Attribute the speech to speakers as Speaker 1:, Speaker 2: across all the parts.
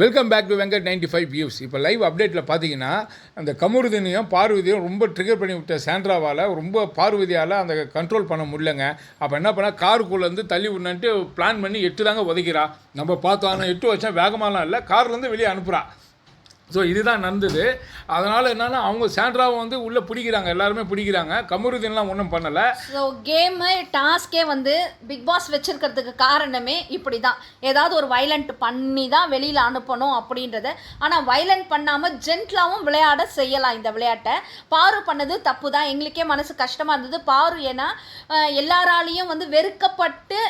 Speaker 1: Welcome back to Venkat ninety five views இப்போ live அப்டேட்டில் பார்த்தீங்கன்னா அந்த கமருதினையும் பார்வதியும் ரொம்ப ட்ரிகர் பண்ணி விட்ட சாண்ட்ராவால் ரொம்ப பார்வதியால் அந்த கண்ட்ரோல் பண்ண முடியலங்க. அப்போ என்ன பண்ணால் காருக்குள்ளேருந்து தள்ளி விடணுன்ட்டு பிளான் பண்ணி எட்டு தாங்க உதைக்கிறா. நம்ம பார்த்தோம் ஆனால் எட்டு வச்சா வேகமாலாம் இல்லை. கார்லேருந்து வெளியே அனுப்புகிறா ஸோ இதுதான் நடந்தது. அதனால் என்னன்னா அவங்க சாண்ட்ராவை வந்து உள்ளே பிடிக்கிறாங்க. எல்லாருமே பிடிக்கிறாங்க. கமருதீன்லாம் ஒன்றும் பண்ணலை.
Speaker 2: ஸோ கேமு டாஸ்கே வந்து பிக் பாஸ் வச்சிருக்கிறதுக்கு காரணமே இப்படி தான் ஏதாவது ஒரு வைலண்ட் பண்ணி தான் வெளியில் அனுப்பணும் அப்படின்றத. ஆனால் வைலண்ட் பண்ணாமல் ஜென்ட்லாவும் விளையாட செய்யலாம் இந்த விளையாட்டை. பாரு பண்ணது தப்பு தான் எங்களுக்கே மனசு கஷ்டமாக இருந்தது. பாரு ஏன்னா எல்லாராலையும் வந்து வெறுக்கப்பட்டு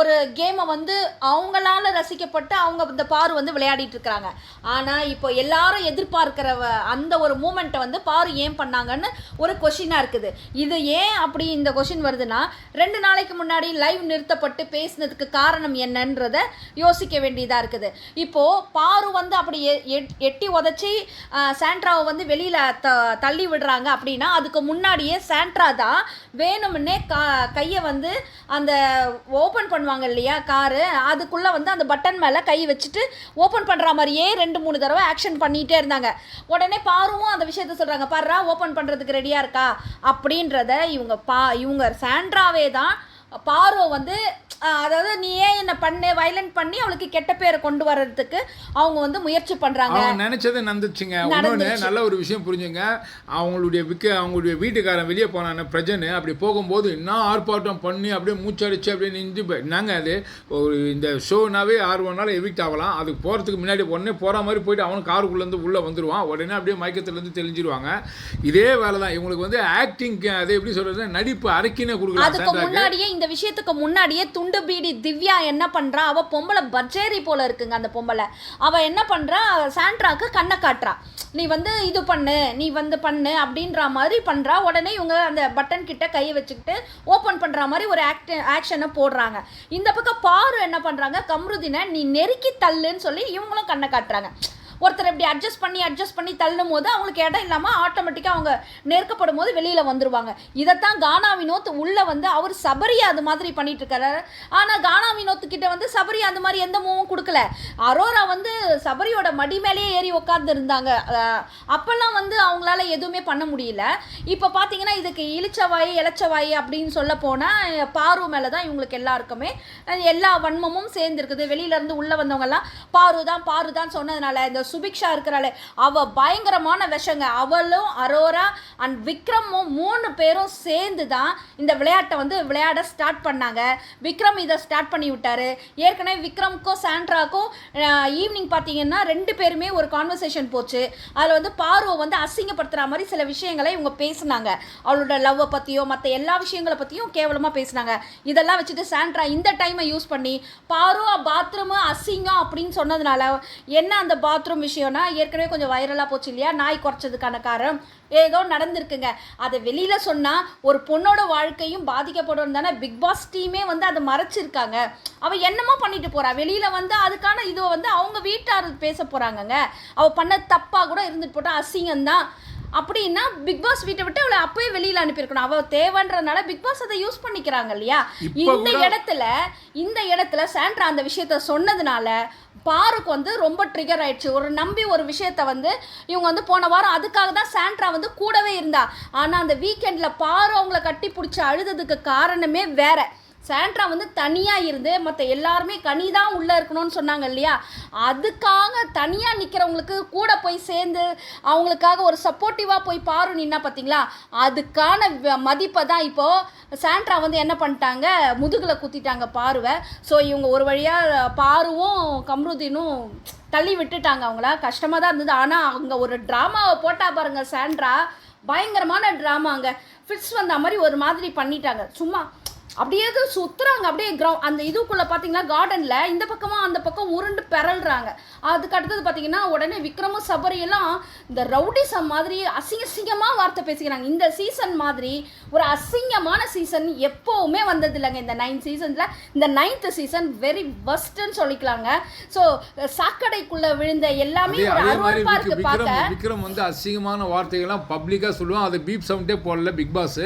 Speaker 2: ஒரு கேமை வந்து அவங்களால ரசிக்கப்பட்டு அவங்க இந்த பாரு வந்து விளையாடிட்டு இருக்கிறாங்க. ஆனால் இப்போ எல்லாரும் எதிர்பார்க்கிற அந்த ஒரு மூமெண்ட்டை வந்து பாரு ஏன் பண்ணாங்கன்னு ஒரு கொஷினாக இருக்குது. இது ஏன் அப்படி இந்த கொஷின் வருதுன்னா ரெண்டு நாளைக்கு முன்னாடி லைவ் நிறுத்தப்பட்டு பேசினதுக்கு காரணம் என்னன்றத யோசிக்க வேண்டியதாக இருக்குது. இப்போது பாரு வந்து அப்படி எ- எட்- எட்டி உதச்சி சாண்ட்ராவை வந்து வெளியில் த தள்ளி விடுறாங்க அப்படின்னா அதுக்கு முன்னாடியே சாண்ட்ரா தான் வேணும்னே க கையை வந்து அந்த ஓப்பன் பண்ண பண்ணுவாங்க இல்லையா? காரு அதுக்குள்ளே வந்து அந்த பட்டன் மேலே கை வச்சுட்டு ஓப்பன் பண்ணுற மாதிரியே ரெண்டு மூணு தடவை ஆக்ஷன் பண்ணிகிட்டே இருந்தாங்க. உடனே பாருவும் அந்த விஷயத்த சொல்கிறாங்க பாருறா ஓப்பன் பண்ணுறதுக்கு ரெடியாக இருக்கா? அப்படின்றத இவங்க பா இவங்க சாண்ட்ராவே தான் பாரோ வந்து அதாவது நீ ஏன் என்ன பண்ணு வைலண்ட் பண்ணி அவளுக்கு கெட்ட பேரை கொண்டு வர்றதுக்கு அவங்க வந்து முயற்சி பண்ணுறாங்க
Speaker 1: அவங்க நினைச்சது நடந்துச்சுங்க. இன்னொன்று. நல்ல ஒரு விஷயம் புரிஞ்சுங்க. அவங்களுடைய விக்க அவங்களுடைய வீட்டுக்காரன் வெளியே போனான பிரஜனு அப்படி போகும்போது என்ன ஆர்ப்பாட்டம் பண்ணி அப்படியே மூச்சடிச்சு அப்படியே நின்று என்னங்க அது? ஒரு இந்த ஷோனாவே ஒரு நாள் எவிக்ட் ஆகலாம். அதுக்கு போகிறதுக்கு முன்னாடி உடனே போகிற மாதிரி போயிட்டு அவனும் காருக்குள்ளேருந்து உள்ளே வந்துடுவான் உடனே அப்படியே மயக்கத்துலேருந்து தெளிஞ்சிருவாங்க. இதே வேலை தான் இவங்களுக்கு வந்து ஆக்டிங் அது எப்படி சொல்கிறது நடிப்பு அரைக்கினே கொடுக்கலாம்.
Speaker 2: முன்னாடியே இந்த விஷயத்துக்கு முன்னாடியே குண்டு பீடி திவ்யா என்ன பண்ணுறா அவள் பொம்பளை பஜேரி போல இருக்குங்க அந்த பொம்பளை. அவள் என்ன பண்ணுறா சாண்ட்ராக்கு கண்ணை காட்டுறா. நீ வந்து இது பண்ணு நீ வந்து பண்ணு அப்படின்ற மாதிரி பண்ணுறா உடனே இவங்க அந்த பட்டன் கிட்ட கையை வச்சுக்கிட்டு ஓப்பன் பண்ணுற மாதிரி ஒரு ஆக்ட் ஆக்ஷனை போடுறாங்க. இந்த பக்கம் பாரு என்ன பண்ணுறாங்க கம்ருதினை நீ நெருக்கி தள்ளுன்னு சொல்லி இவங்களும் கண்ணை காட்டுறாங்க. ஒருத்தர் இப்படி அட்ஜஸ்ட் பண்ணி அட்ஜஸ்ட் பண்ணி தள்ளும் போது அவங்களுக்கு இடம் இல்லாமல் ஆட்டோமேட்டிக்காக அவங்க நெருக்கப்படும் போது வெளியில் வந்துருவாங்க. இதைத்தான் கானா வினோத் உள்ளே வந்து அவர் சபரி அது மாதிரி பண்ணிட்டு இருக்காரு. ஆனால் கானா வினோத் கிட்ட வந்து சபரி அந்த மாதிரி எந்த மூவும் கொடுக்கல. அரோரா வந்து சபரியோட மடி மேலேயே ஏறி உட்கார்ந்து இருந்தாங்க. அப்போல்லாம் வந்து அவங்களால எதுவுமே பண்ண முடியல. இப்போ பார்த்தீங்கன்னா இதுக்கு இழிச்சவாய் இளச்சவாய் அப்படின்னு சொல்ல போனால் பாரு மேலே தான் இவங்களுக்கு எல்லாருக்குமே எல்லா வன்மமும் சேர்ந்துருக்குது. வெளியிலேருந்து உள்ளே வந்தவங்கெல்லாம் பாரு தான் பாரு தான் சொன்னதுனால இந்த சுபிக்ஷா இருக்கிறாளே. அவள் பயங்கரமான விஷங்க. அவளும் அரோரா அண்ட் விக்ரமும் மூணு பேரும் சேர்ந்து தான் இந்த விளையாட்டை வந்து விளையாட ஸ்டார்ட் பண்ணாங்க. விக்ரம் இதை ஸ்டார்ட் பண்ணி விட்டாரு. ஏற்கனவே விக்ரம்க்கும் சாண்ட்ராக்கும் ஈவினிங் பார்த்தீங்கன்னா ரெண்டு பேருமே ஒரு கான்வர்சேஷன் போச்சு. அதில் வந்து பார்வை வந்து அசிங்கப்படுத்துகிற மாதிரி சில விஷயங்களை இவங்க பேசுனாங்க. அவளோட லவ்வை பற்றியோ மற்ற எல்லா விஷயங்களை பற்றியும் கேவலமாக பேசினாங்க. இதெல்லாம் வச்சுட்டு சாண்ட்ரா இந்த டைமை யூஸ் பண்ணி பாரு பாத்ரூமு அசிங்கம் அப்படின்னு சொன்னதுனால என்ன அந்த பாத்ரூம் விஷயம்னா ஏற்கனவே கொஞ்சம் வைரலாக போச்சு இல்லையா? நாய் குறைச்சதுக்கான காரணம். ஏதோ நடந்திருக்குங்க. அதை வெளியில் சொன்னால் ஒரு பொண்ணோட வாழ்க்கையும் பாதிக்கப்படும் தானே? பிக் பாஸ் டீமே வந்து அதை மறைச்சிருக்காங்க. அவள் என்னமோ பண்ணிட்டு போறா. வெளியில் வந்து அதுக்கான இது வந்து அவங்க வீட்டார் பேச போகிறாங்கங்க அவள் பண்ண தப்பாக கூட இருந்துட்டு போட்டா அசிங்கம்தான். அப்படின்னா பிக் பாஸ் வீட்டை விட்டு அவளை அப்பவே வெளியில் அனுப்பியிருக்கணும். அவள் தேவைன்றனால பிக் பாஸ் அதை யூஸ் பண்ணிக்கிறாங்க இல்லையா? இந்த இடத்துல இந்த இடத்துல சாண்ட்ரா அந்த விஷயத்த சொன்னதுனால பாருக்கு வந்து ரொம்ப ட்ரிகர் ஆயிடுச்சு. ஒரு நம்பி ஒரு விஷயத்த வந்து இவங்க வந்து போன வாரம் அதுக்காக தான் சாண்ட்ரா வந்து கூடவே இருந்தா. ஆனால் அந்த வீக்கெண்டில் பாரு அவங்கள கட்டி பிடிச்சி அழுததுக்கு காரணமே வேற. சாண்ட்ரா வந்து தனியாக இருந்து மற்ற எல்லாருமே கனி தான் உள்ளே இருக்கணும்னு சொன்னாங்க இல்லையா? அதுக்காக தனியாக நிற்கிறவங்களுக்கு கூட போய் சேர்ந்து அவங்களுக்காக ஒரு சப்போர்ட்டிவாக போய் பாரு நின்னா பார்த்தீங்களா அதுக்கான மதிப்பை தான் இப்போது சாண்ட்ரா வந்து என்ன பண்ணிட்டாங்க? முதுகில் குத்திட்டாங்க பாருவை. ஸோ இவங்க ஒரு வழியாக பாருவும் கம்ருதீனும் தள்ளி விட்டுட்டாங்க அவங்கள. கஷ்டமாக தான் இருந்தது. ஆனால் அவங்க ஒரு ட்ராமாவை போட்டால் பாருங்கள் சாண்ட்ரா பயங்கரமான ட்ராமாங்க ஃபிட்ஸ் வந்த மாதிரி ஒரு மாதிரி பண்ணிட்டாங்க. சும்மா அப்படியே சுத்துறாங்க. அப்படியே கிரௌ அந்த இதுக்குள்ள பார்த்தீங்கன்னா கார்டனில் இந்த பக்கமாக அந்த பக்கம் உருண்டு பெறல்றாங்க. அதுக்கு அடுத்தது பார்த்தீங்கன்னா உடனே விக்ரமும் சபரி எல்லாம் இந்த ரவுடிசம் மாதிரி அசிங்க அசிங்கமாக வார்த்தை பேசிக்கிறாங்க. இந்த சீசன் மாதிரி ஒரு அசிங்கமான சீசன் எப்போவுமே வந்தது இல்லைங்க இந்த நைன் சீசனில் இந்த நைன்த் சீசன் வெரி வஸ்ட்னு சொல்லிக்கலாங்க. ஸோ சாக்கடைக்குள்ளே விழுந்த எல்லாமே ஒரு
Speaker 1: அதே மாதிரி
Speaker 2: அருவருப்பா
Speaker 1: விக்-
Speaker 2: இருக்கு பார்க்க
Speaker 1: விக்ரம் விக்ரம் வந்து அசிங்கமான வார்த்தைகள்லாம் பப்ளிக்காக சொல்லுவான். அது பீப் சவுண்டே போடல பிக் பாஸ்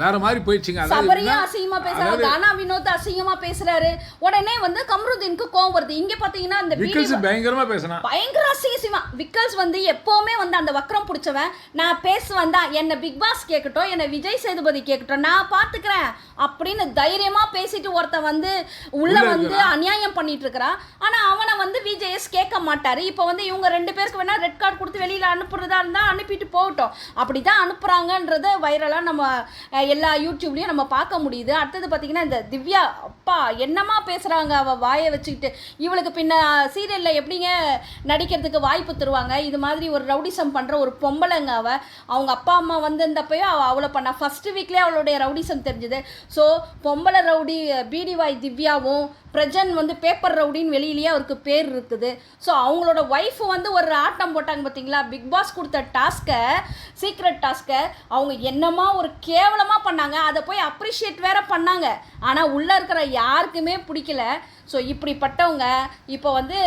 Speaker 1: வேற மாதிரி போயிடுச்சுங்க. அதாவது
Speaker 2: அசிங்கமா பேசுறாரு. கானா வினோத் அசிங்கமா பேசுறாரு. உடனே வந்து கம்ருதீனுக்கு கோவம் வருது. இங்க பாத்தீங்கன்னா இந்த
Speaker 1: விக்கல்ஸ் பயங்கரமா பேசினான்
Speaker 2: பயங்கர அசிங்கசிவா விக்கல்ஸ் வந்து எப்பவுமே வந்து அந்த வக்ரம் பிடிச்சவன். நான் பேசுவேன் தான். என்ன பிக் பாஸ் கேட்கட்டும் என்ன விஜய் சேதுபதி கேட்கட்டும் நான் பாத்துக்கிறேன் அப்படின்னு தைரியமா பேசிட்டு ஒருத்தன் வந்து உள்ள வந்து. அநியாயம் பண்ணிட்டு இருக்கிறான் ஆனா அவனை வந்து விஜயஸ் கேட்க மாட்டாரு. இப்போ வந்து இவங்க ரெண்டு பேருக்கு வேணா ரெட் கார்டு கொடுத்து வெளியில அனுப்புறதா இருந்தா அனுப்பிட்டு போகட்டும். அப்படிதான் அனுப்புறாங்கன்றத வைரலா நம்ம எல்லா யூடியூப்லயும் நம்ம பார்க்க முடியுது. அடுத்தது பார்த்திங்கன்னா இந்த திவ்யா அப்பா என்னமா பேசுகிறாங்க அவள் வாயை வச்சுக்கிட்டு. இவளுக்கு பின்ன சீரியலில் எப்படிங்க நடிக்கிறதுக்கு வாய்ப்பு தருவாங்க? இது மாதிரி ஒரு ரவுடிசம் பண்ணுற ஒரு பொம்பளைங்க அவள் அவங்க அப்பா அம்மா வந்திருந்தப்பயோ அவ அவ்வளோ பண்ணா. ஃபஸ்ட்டு வீக்லேயே அவளுடைய ரவுடிசம் தெரிஞ்சுது. ஸோ பொம்பளை ரவுடி பிடிவாய் திவ்யாவும் பிரஜன் வந்து பேப்பர் ரவுடின்னு வெளியிலேயே அவருக்கு பேர் இருக்குது. ஸோ அவங்களோட ஒய்ஃப் வந்து ஒரு ஆட்டம் போட்டாங்க பார்த்தீங்களா பிக் பாஸ் கொடுத்த டாஸ்க்கை சீக்ரெட் டாஸ்க்கை அவங்க என்னமா ஒரு கேவலமாக பண்ணாங்க? அதை போய் அப்ரிஷியேட் வேற பண்ணாங்க. ஆனால் உள்ளே இருக்கிற யாருக்குமே பிடிக்கல. ஸோ இப்படிப்பட்டவங்க இப்போ வந்து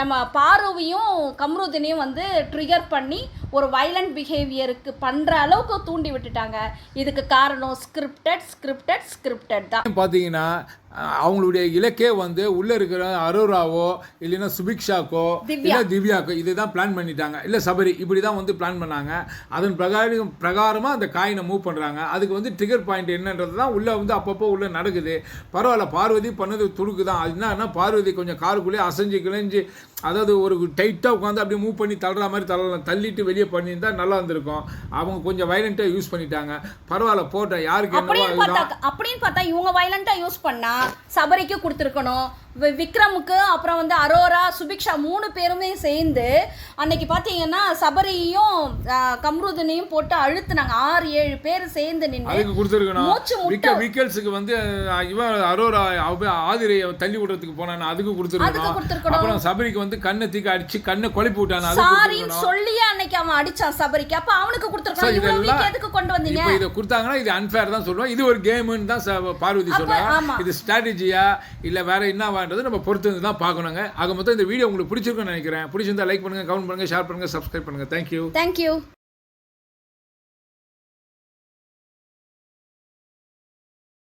Speaker 2: நம்ம பார்வையும் கம்ருதினையும் வந்து ட்ரிகர் பண்ணி ஒரு வைலண்ட் பிஹேவியருக்கு பண்ணுற அளவுக்கு தூண்டி விட்டுட்டாங்க. இதுக்கு காரணம் ஸ்கிரிப்டட் ஸ்கிரிப்டட் ஸ்கிரிப்டட் தான்.
Speaker 1: பார்த்தீங்கன்னா அவங்களுடைய இலக்கே வந்து உள்ள இருக்கிற அரோராவோ இல்லைன்னா சுபிக்ஷாக்கோ. இல்லை திவ்யாக்கோ இதுதான் பிளான் பண்ணிட்டாங்க. இல்லை சபரி இப்படி தான் வந்து பிளான் பண்ணாங்க. அதன் பிரகாரம் பிரகாரமாக அந்த காயினை மூவ் பண்ணுறாங்க அதுக்கு வந்து ட்ரிகர் பாயிண்ட் என்னன்றது தான் உள்ளே வந்து அப்பப்போ உள்ள நடக்குது. பரவாயில்ல பார்வதி பண்ணது துடுக்கு தான் அது என்னன்னா பார்வதி கொஞ்சம் காருக்குள்ளேயே அசைஞ்சு கிழிஞ்சு அதாவது ஒரு டைட்டாக உட்காந்து அப்படியே மூவ் பண்ணி தள்ளுற மாதிரி தள்ளலாம். தள்ளிட்டு வெளியே பண்ணியிருந்தா நல்லா இருந்திருக்கும். அவங்க கொஞ்சம் வைலண்ட்டாக யூஸ் பண்ணிட்டாங்க. பரவாயில்ல போட்டேன் யாருக்கு
Speaker 2: அப்படின்னு பார்த்தா அப்படின்னு பார்த்தா இவங்க வயலண்டா யூஸ் பண்ணா சபரிக்கு கொடுத்துருக்கணும். விக்ரமுக்கு அப்புறம் வந்து அரோரா சுபிக்ஷா மூணு பேருமே சேர்ந்து அன்னைக்கு பார்த்தீங்கன்னா சபரியையும் கம்ருதனையும் போட்டு அழுத்துனாங்க. ஆறு ஏழு பேர் சேர்ந்து நின்று மூச்சு முட்ட-
Speaker 1: விக்க விக்கல்ஸுக்கு வந்து இவன் அரோரா ஆதிரையை தள்ளி விடுறதுக்கு போனான் அதுக்கு கொடுத்துருக்கணும். அப்புறம் சபரிக்கு வந்து கண்ணை தீக்க அடிச்சு கண்ணை குழப்பி விட்டான்
Speaker 2: சாரின்னு சொல்லியே அன்னைக்கு அவன் அடிச்சான் சபரிக்கு. அப்ப அவனுக்கு
Speaker 1: So,
Speaker 2: கொடுத்துருக்கணும் இவ்வளவு எதுக்கு கொண்டு வந்தீங்க?
Speaker 1: இதை கொடுத்தாங்கன்னா இது அன்ஃபேர் தான் சொல்லுவோம் இது ஒரு கேம்னு தான் பார்வதி
Speaker 2: ஆமா.
Speaker 1: இது ஸ்ட்ராட்டஜியா இல்ல வேற என்னவான்றது நம்ம பொறுத்து வந்து தான் பார்க்கணுங்க. ஆக மொத்தம் இந்த வீடியோ உங்களுக்கு பிடிச்சிருக்கும்னு நினைக்கிறேன். பிடிச்சிருந்தா லைக் பண்ணுங்க கமெண்ட் பண்ணுங்க ஷேர் பண்ணுங்க சப்ஸ்கிரைப் பண்ணுங்க. Thank you
Speaker 2: thank you